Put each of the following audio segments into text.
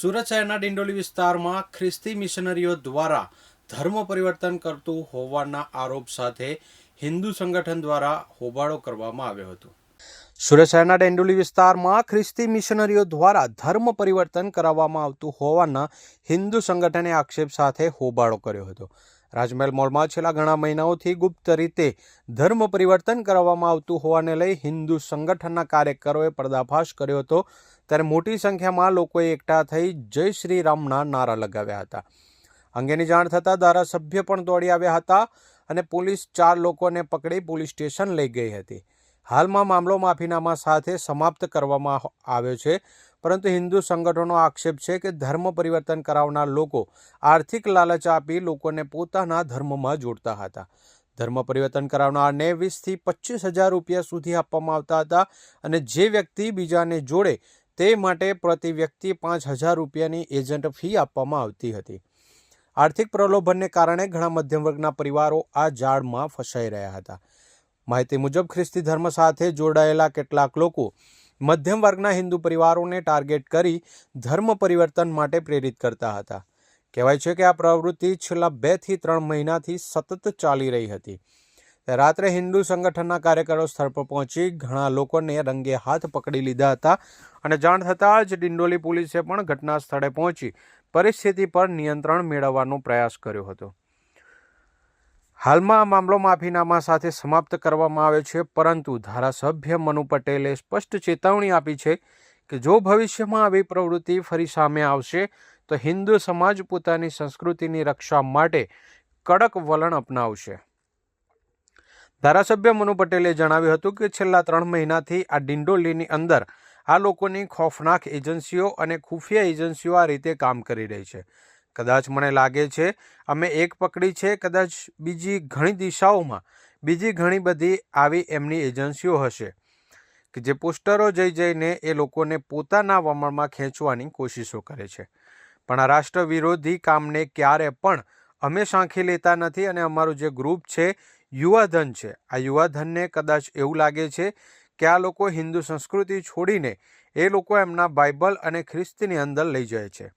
સુરત શહેરના ડિંડોલી વિસ્તારમાં ખ્રિસ્તી મિશનરીઓ દ્વારા ધર્મ પરિવર્તન કરતું હોવાના આરોપ સાથે હિન્દુ સંગઠન દ્વારા હોબાળો કરવામાં આવ્યો હતો. સુરત શહેરના ડેન્ડોલી વિસ્તારમાં ખ્રિસ્તી મિશનરીઓ દ્વારા ધર્મ પરિવર્તન કરાવવામાં આવતું હોવાના હિન્દુ સંગઠને આક્ષેપ સાથે હોબાળો કર્યો હતો. રાજમહેલ મોલમાં છેલ્લા ઘણા મહિનાઓથી ગુપ્ત રીતે ધર્મ પરિવર્તન કરાવવામાં આવતું હોવાને લઈ હિન્દુ સંગઠનના કાર્યકરોએ પર્દાફાશ કર્યો હતો. ત્યારે મોટી સંખ્યામાં લોકોએ એકઠા થઈ જય શ્રી રામના નારા લગાવ્યા હતા. અંગેની જાણ થતાં ધારાસભ્ય પણ દોડી આવ્યા હતા અને પોલીસ ચાર લોકોને પકડી પોલીસ સ્ટેશન લઈ ગઈ હતી. હાલમાં મામલો માફીનામા સાથે સમાપ્ત કરવામાં આવ્યો છે. પરંતુ હિન્દુ સંગઠનો આક્ષેપ છે કે ધર્મ પરિવર્તન કરાવનાર લોકો આર્થિક લાલચ આપી લોકોને પોતાના ધર્મમાં જોડતા હતા. ધર્મ પરિવર્તન કરાવનારને વીસથી પચીસ હજાર રૂપિયા સુધી આપવામાં આવતા હતા અને જે વ્યક્તિ બીજાને જોડે તે માટે પ્રતિ વ્યક્તિ પાંચ હજાર રૂપિયાની એજન્ટ ફી આપવામાં આવતી હતી. આર્થિક પ્રલોભનને કારણે ઘણા મધ્યમ વર્ગના પરિવારો આ જાળમાં ફસાઈ રહ્યા હતા. માહિતી મુજબ ખ્રિસ્તી ધર્મ સાથે જોડાયેલા કેટલાક લોકો મધ્યમ વર્ગના હિન્દુ પરિવારોને ટાર્ગેટ કરી ધર્મ પરિવર્તન માટે પ્રેરિત કરતા હતા. કહેવાય છે કે આ પ્રવૃત્તિ છેલ્લા બેથી ત્રણ મહિનાથી સતત ચાલી રહી હતી. રાત્રે હિન્દુ સંગઠનના કાર્યકરો સ્થળ પર પહોંચી ઘણા લોકોને રંગે હાથ પકડી લીધા હતા અને જાણ થતાં જ ડિંડોલી પોલીસે પણ ઘટના સ્થળે પહોંચી પરિસ્થિતિ પર નિયંત્રણ મેળવવાનો પ્રયાસ કર્યો હતો. હાલમાં આ મામલો માફીનામા સાથે સમાપ્ત કરવામાં આવ્યો છે, પરંતુ ધારાસભ્ય મનુ પટેલે સ્પષ્ટ ચેતવણી આપી છે કે જો ભવિષ્યમાં આવી પ્રવૃત્તિ ફરી સામે આવશે, તો હિન્દુ સમાજ પોતાની સંસ્કૃતિની રક્ષા માટે કડક વલણ અપનાવશે. ધારાસભ્ય મનુ પટેલે જણાવ્યું હતું કે છેલ્લા ત્રણ મહિનાથી આ ડિંડોલીની અંદર આ લોકોની ખોફનાક એજન્સીઓ અને ખુફિયા એજન્સીઓ આ રીતે કામ કરી રહી છે. કદાચ મને લાગે છે અમે એક પકડી છે, કદાચ બીજી ઘણી દિશાઓમાં. બીજી ઘણી બધી આવી એમની એજન્સીઓ હશે કે જે પોસ્ટરો જઈ જઈને એ લોકોને પોતાના વમણમાં ખેંચવાની કોશિશો કરે છે. પણ આ રાષ્ટ્ર વિરોધી કામને ક્યારે પણ અમે સાંખી લેતા નથી અને અમારું જે ગ્રુપ છે, યુવાધન છે, આ યુવાધનને કદાચ એવું લાગે છે કે આ લોકો હિન્દુ સંસ્કૃતિ છોડીને એ લોકો એમના બાઇબલ અને ખ્રિસ્તીની અંદર લઈ જાય છે.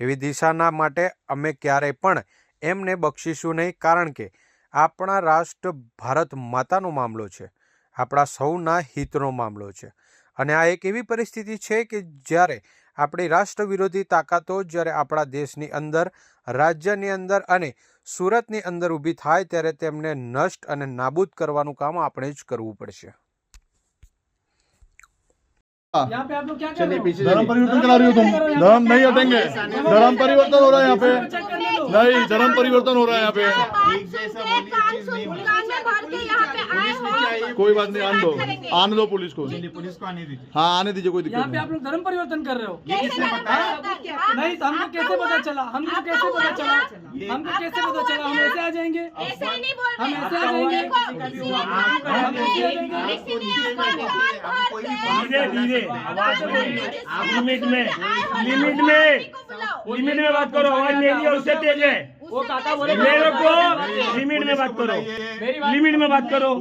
એવી દિશાના માટે અમે ક્યારેય પણ એમને બક્ષીશું નહીં, કારણ કે આપણા રાષ્ટ્ર ભારત માતાનો મામલો છે. આપણા સૌના હિતનો મામલો છે. અને આ એક એવી પરિસ્થિતિ છે કે જ્યારે આપણી રાષ્ટ્ર વિરોધી તાકાતો જ્યારે આપણા દેશની અંદર, રાજ્યની અંદર અને સુરતની અંદર ઊભી થાય, ત્યારે તેમને નષ્ટ અને નાબૂદ કરવાનું કામ આપણે જ કરવું પડશે. यहाँ पे आप लोग क्या कर रहे हो? पीछे धर्म परिवर्तन करा रही हो तुम। धर्म नहीं हटेंगे। धर्म परिवर्तन हो रहा है यहाँ पे। नहीं धर्म परिवर्तन हो रहा है यहाँ पे। नहीं कोई बात नहीं आने दो। आने दो पुलिस को। पुलिस को आने दीजिए। हाँ आने दीजिए कोई यहाँ दिक्कत पे आप लोग धर्म परिवर्तन कर रहे हो। नहीं तो हमको कैसे पता चला? हमको कैसे पता चला? हमको कैसे पता चला? हम ऐसे आ जाएँगे? ही नहीं हम ऐसे आ जाएँगे? आप धीरे आवाज़ में। लिमिट में। लिमिट में। लिमिट में। बात करो। आवाज़ मेरी और उससे तेज है। वो काका बोले मेरे को लिमिट में बात करो। लिमिट में बात करो।